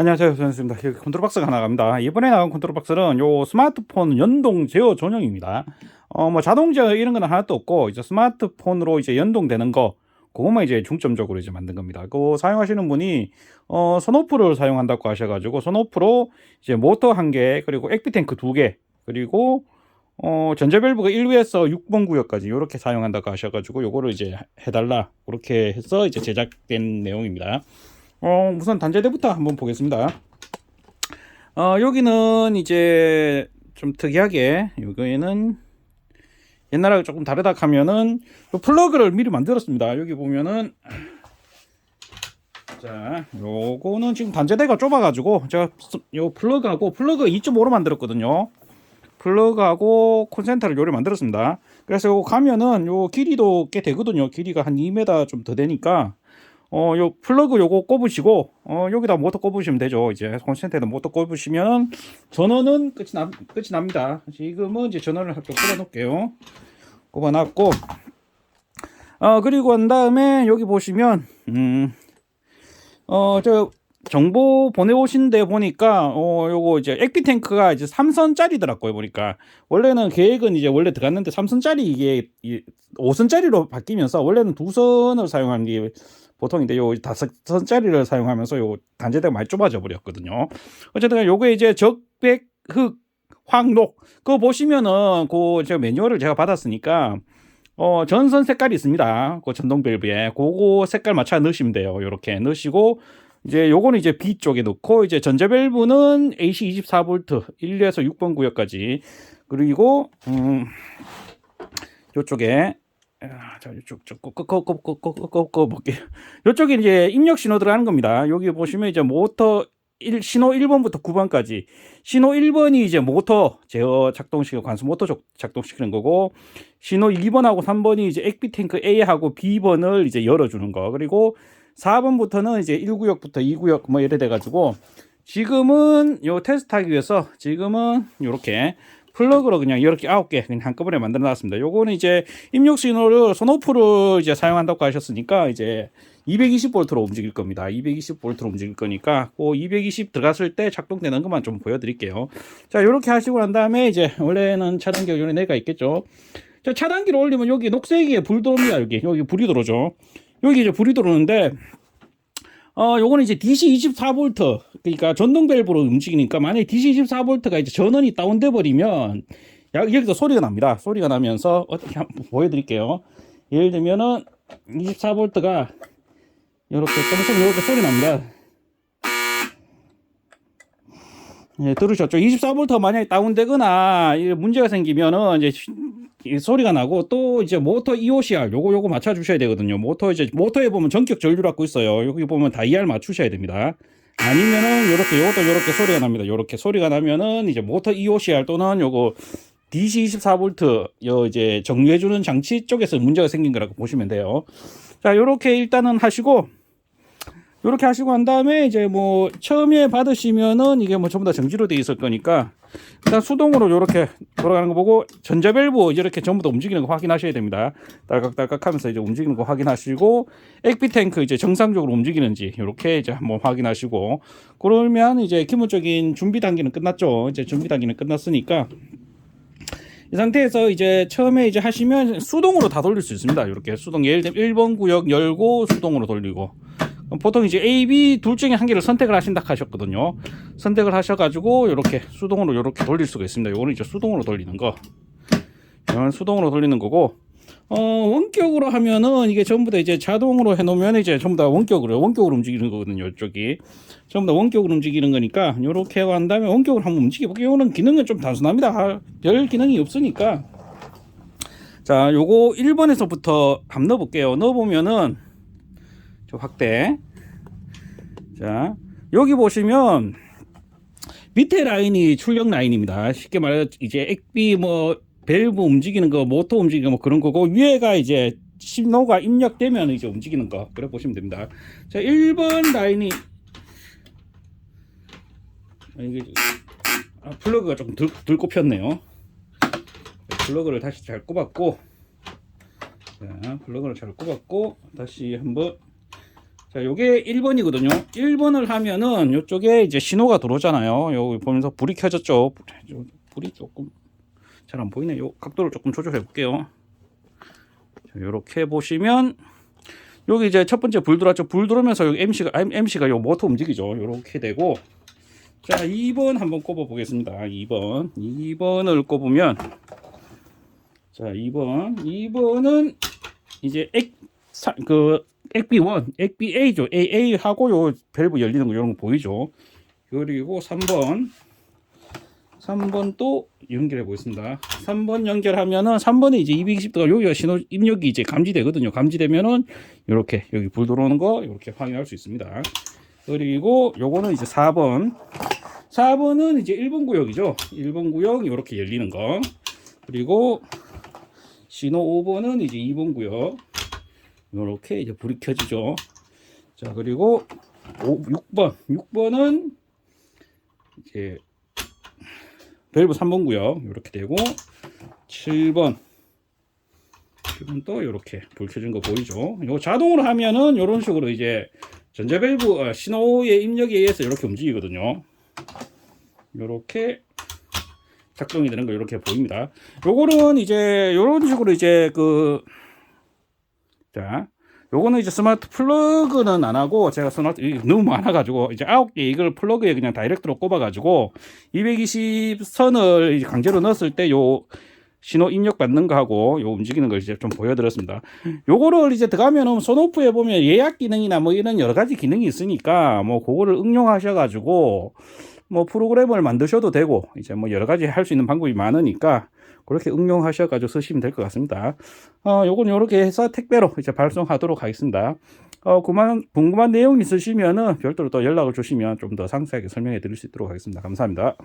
안녕하세요. 선생님입니다. 여기 컨트롤박스가 하나 갑니다. 이번에 나온 컨트롤박스는 요 스마트폰 연동 제어 전용입니다. 어, 뭐 자동 제어 이런 거는 하나도 없고, 이제 스마트폰으로 이제 연동되는 거, 그것만 이제 중점적으로 이제 만든 겁니다. 그거 사용하시는 분이, 어, 손오프를 사용한다고 하셔가지고, 손오프로 이제 모터 한 개, 그리고 액비탱크 두 개, 그리고, 어, 전자밸브가 1위에서 6번 구역까지 이렇게 사용한다고 하셔가지고, 요거를 이제 해달라. 그렇게 해서 이제 제작된 내용입니다. 어, 우선 단자대부터 한번 보겠습니다. 어, 여기는 이제 좀 특이하게, 여기에는 옛날하고 조금 다르다 하면은 요 플러그를 미리 만들었습니다. 여기 보면은 자, 요거는 지금 단자대가 좁아가지고 제가 요 플러그하고 플러그 2.5로 만들었거든요. 플러그하고 콘센트를 요리 만들었습니다. 그래서 요거 가면은 요 길이도 꽤 되거든요. 길이가 한 2m 좀 더 되니까 어, 요 플러그 요거 꼽으시고 어, 여기다 모터 꼽으시면 되죠. 이제 콘센트에다 모터 꼽으시면 전원은 끝이 나, 끝이 납니다. 지금은 이제 전원을 한번 꼽아 놓을게요. 꼽아 놨고 어, 그리고 난 다음에 여기 보시면 음, 어, 저 정보 보내오신 데 보니까 어 요거 이제 액비 탱크가 이제 3선짜리더라고요 보니까 원래는 계획은 이제 원래 들어갔는데 3선짜리 이게 5선짜리로 바뀌면서 원래는 두 선을 사용하는 게 보통인데 요 다섯 선짜리를 사용하면서 요 단제대가 많이 좁아져 버렸거든요. 어쨌든 요게 이제 적백 흑 황록 그거 보시면은 그 제가 매뉴얼을 제가 받았으니까 어 전선 색깔이 있습니다. 그 전동 밸브에 그거 색깔 맞춰 넣으시면 돼요. 요렇게 넣으시고 이제 요거는 이제 B 쪽에 넣고 이제 전자 밸브는 AC 24V 1에서 6번 구역까지 그리고 음 요쪽에 아, 아, 자, 이쪽 쭉꼬꼬꼬꼬꼬꼬꼬 볼게요. 이쪽이 이제 입력 신호들 하는 겁니다. 여기 보시면 이제 모터 1, 신호 1번부터 9번까지 신호 1번이 이제 모터 제어 작동시키고 관수 모터 작동시키는 거고 신호 2번하고 3번이 이제 액비 탱크 A하고 B번을 이제 열어주는 거 그리고 4번부터는 이제 1구역부터 2구역 뭐 이래 돼가지고 지금은 요 테스트하기 위해서 지금은 요렇게 플러그로 그냥 이렇게 아홉 개 그냥 한꺼번에 만들어 놨습니다. 요거는 이제 입력 신호를 손오프로 이제 사용한다고 하셨으니까 이제 220V로 움직일 겁니다. 220V로 움직일 거니까 그220 들어갔을 때 작동되는 것만 좀 보여드릴게요. 자, 이렇게 하시고 난 다음에 이제 원래는 차단기 여기 내가 있겠죠. 자, 차단기를 올리면 여기 녹색에 불 들어옵니다. 여기 여기 불이 들어오죠. 여기 이제 불이 들어오는데 어, 요거는 이제 DC 24V. 그러니까 전동 밸브로 움직이니까 만약에 DC 24V가 이제 전원이 다운돼 버리면 여기서 소리가 납니다. 소리가 나면서 어떻게 한번 보여드릴게요. 예를 들면은 24V가 이렇게 똥som 이렇게 소리 납니다. 예, 들으셨죠? 24V 만약에 다운되거나 문제가 생기면은 이제 이 소리가 나고 또 이제 모터 EOCR 요거 요거 맞춰 주셔야 되거든요. 모터 이제 모터에 보면 전격 전류 라고 있어요. 여기 보면 다 ER 맞추셔야 됩니다. 아니면은 요렇게 요것도 요렇게 소리가 납니다. 요렇게 소리가 나면은 이제 모터 EOCR 또는 요거 DC 24V 요 이제 정류해 주는 장치 쪽에서 문제가 생긴 거라고 보시면 돼요. 자, 요렇게 일단은 하시고 요렇게 하시고 한 다음에 이제 뭐 처음에 받으시면은 이게 뭐 전부 다 정지로 돼 있을 거니까 일단 수동으로 이렇게 돌아가는 거 보고 전자밸브 이렇게 전부 다 움직이는 거 확인하셔야 됩니다. 딸깍딸깍 하면서 이제 움직이는 거 확인하시고 액비 탱크 이제 정상적으로 움직이는지 이렇게 이제 한번 확인하시고 그러면 이제 기본적인 준비 단계는 끝났죠. 이제 준비 단계는 끝났으니까 이 상태에서 이제 처음에 이제 하시면 수동으로 다 돌릴 수 있습니다. 이렇게 수동 예를 들면 1번 구역 열고 수동으로 돌리고 보통 이제 A, B 둘 중에 한 개를 선택을 하신다 하셨거든요. 선택을 하셔가지고 이렇게 수동으로 이렇게 돌릴 수가 있습니다. 이거는 이제 수동으로 돌리는 거. 이건 수동으로 돌리는 거고. 어, 원격으로 하면은 이게 전부 다 이제 자동으로 해놓으면 이제 전부 다 원격으로, 원격으로 움직이는 거거든요. 이쪽이. 전부 다 원격으로 움직이는 거니까, 이렇게 한 다음에 원격으로 한번 움직여볼게요. 이거는 기능은 좀 단순합니다. 별 기능이 없으니까. 자, 요거 1번에서부터 한번 넣어볼게요. 넣어보면은, 저 확대. 자, 여기 보시면 밑에 라인이 출력 라인입니다. 쉽게 말해 이제 액비 뭐 밸브 움직이는 거, 모터 움직이는 거뭐 그런 거고 위에가 이제 신호가 입력되면 이제 움직이는 거 그래 보시면 됩니다. 자, 1번 라인이 아, 이게 아, 플러그가 조금 덜, 덜 꼽혔네요. 플러그를 다시 잘 꼽았고 자, 플러그를 잘 꼽았고 다시 한번 자, 요게 1번이거든요. 1번을 하면은 요쪽에 이제 신호가 들어오잖아요. 여기 보면서 불이 켜졌죠. 불이 조금 잘 안 보이네. 요 각도를 조금 조절해 볼게요. 자, 요렇게 보시면 여기 이제 첫 번째 불 들어왔죠. 불 들어오면서 여기 MC가 MC가 요 모터 움직이죠. 요렇게 되고 자, 2번 한번 꼽아 보겠습니다. 2번. 2번을 꼽으면 자, 2번. 2번은 이제 액, 사, 그, 액B1, 액BA죠. AA 하고 요 밸브 열리는 거 이런 거 보이죠. 그리고 3번. 3번 또 연결해 보겠습니다. 3번 연결하면은 3번에 이제 220도가 여기가 신호 입력이 이제 감지되거든요. 감지되면은 이렇게 여기 불 들어오는 거 이렇게 확인할 수 있습니다. 그리고 요거는 이제 4번. 4번은 이제 1번 구역이죠. 1번 구역 이렇게 열리는 거. 그리고 신호 5번은 이제 2번 구역. 이렇게 이제 불이 켜지죠. 자, 그리고 5, 6번. 6번은 이제 밸브 3번 구역 이렇게 되고 7번 7번 또 이렇게 불 켜진 거 보이죠? 이거 자동으로 하면은 이런 식으로 이제 전자 밸브 어, 신호의 입력에 의해서 이렇게 움직이거든요. 이렇게 작동이 되는 거 이렇게 보입니다. 요거는 이제 이런 식으로 이제 그 자, 요거는 이제 스마트 플러그는 안 하고 제가 스마트 이 너무 많아 가지고 이제 아홉 개 이걸 플러그에 그냥 다이렉트로 꼽아 가지고 220선을 이제 강제로 넣었을 때 요 신호 입력 받는 거 하고 요 움직이는 걸 이제 좀 보여드렸습니다. 요거를 이제 들어가면은 손오프에 보면 예약 기능이나 뭐 이런 여러 가지 기능이 있으니까 뭐 그거를 응용하셔 가지고 뭐 프로그램을 만드셔도 되고 이제 뭐 여러 가지 할 수 있는 방법이 많으니까 그렇게 응용하셔가지고 쓰시면 될 것 같습니다. 어, 요건 요렇게 해서 택배로 이제 발송하도록 하겠습니다. 어, 그만, 궁금한 내용 있으시면은 별도로 또 연락을 주시면 좀 더 상세하게 설명해 드릴 수 있도록 하겠습니다. 감사합니다.